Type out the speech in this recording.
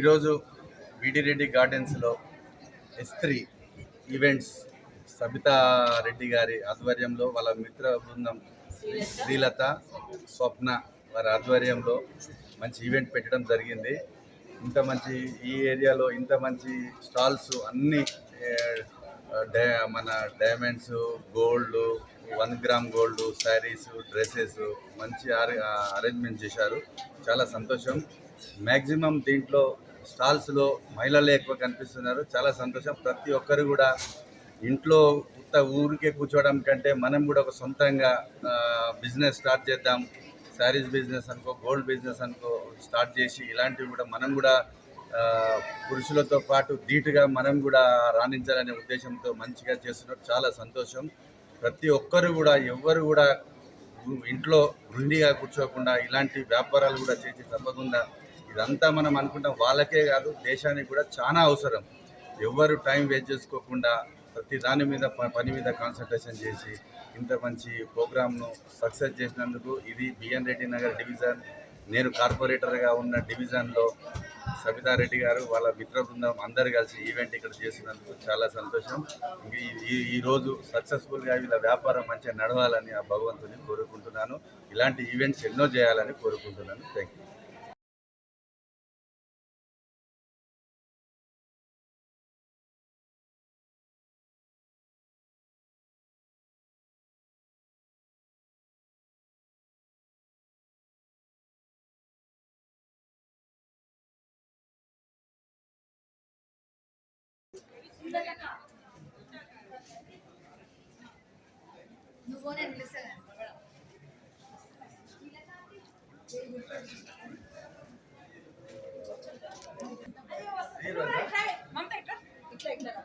ఈరోజు విడిరెడ్డి గార్డెన్స్లో ఎస్త్రీ ఈవెంట్స్ సబితా రెడ్డి గారి ఆధ్వర్యంలో వాళ్ళ మిత్ర బృందం శ్రీలత స్వప్న వారి ఆధ్వర్యంలో మంచి ఈవెంట్ పెట్టడం జరిగింది. ఇంత మంచి ఈ ఏరియాలో ఇంత మంచి స్టాల్స్ అన్ని డై మన diamonds gold one gram gold sarees dresses మంచి అరేంజ్మెంట్ చేశారు. చాలా సంతోషం. మ్యాక్సిమం దీంట్లో స్టాల్స్లో మహిళలే ఎక్కువ కనిపిస్తున్నారు. చాలా సంతోషం. ప్రతి ఒక్కరు కూడా ఇంట్లో కొత్త ఊరికే కూర్చోవడం కంటే మనం కూడా ఒక సొంతంగా బిజినెస్ స్టార్ట్ చేద్దాం శారీస్ బిజినెస్ అనుకో గోల్డ్ బిజినెస్ అనుకో స్టార్ట్ చేసి ఇలాంటివి కూడా మనం కూడా పురుషులతో పాటు ధీటుగా మనం కూడా రాణించాలనే ఉద్దేశంతో మంచిగా చేస్తున్నారు. చాలా సంతోషం. ప్రతి ఒక్కరు కూడా ఎవ్వరు కూడా ఇంట్లో గుండిగా కూర్చోకుండా ఇలాంటి వ్యాపారాలు కూడా చేసి తప్పకుండా ఇదంతా మనం అనుకుంటాం వాళ్ళకే కాదు దేశానికి కూడా చాలా అవసరం. ఎవ్వరు టైం వేస్ట్ చేసుకోకుండా ప్రతి దాని మీద ప- పని మీద కాన్సన్ట్రేషన్ చేసి ఇంత మంచి ప్రోగ్రామ్ను సక్సెస్ చేసినందుకు ఇది బిఎన్ రెడ్డి నగర్ డివిజన్ నేను కార్పొరేటర్గా ఉన్న డివిజన్లో సబితారెడ్డి గారు వాళ్ళ మిత్ర బృందం అందరు కలిసి ఈవెంట్ ఇక్కడ చేసినందుకు చాలా సంతోషం. ఈ- ఈ ఈరోజు సక్సెస్ఫుల్గా వీళ్ళ వ్యాపారం మంచిగా నడవాలని ఆ భగవంతుని కోరుకుంటున్నాను. ఇలాంటి ఈవెంట్స్ ఎన్నో చేయాలని కోరుకుంటున్నాను. థ్యాంక్ యూ నువ్వు నేను పిలుస్తాను ఇట్లా ఇట్లా రా.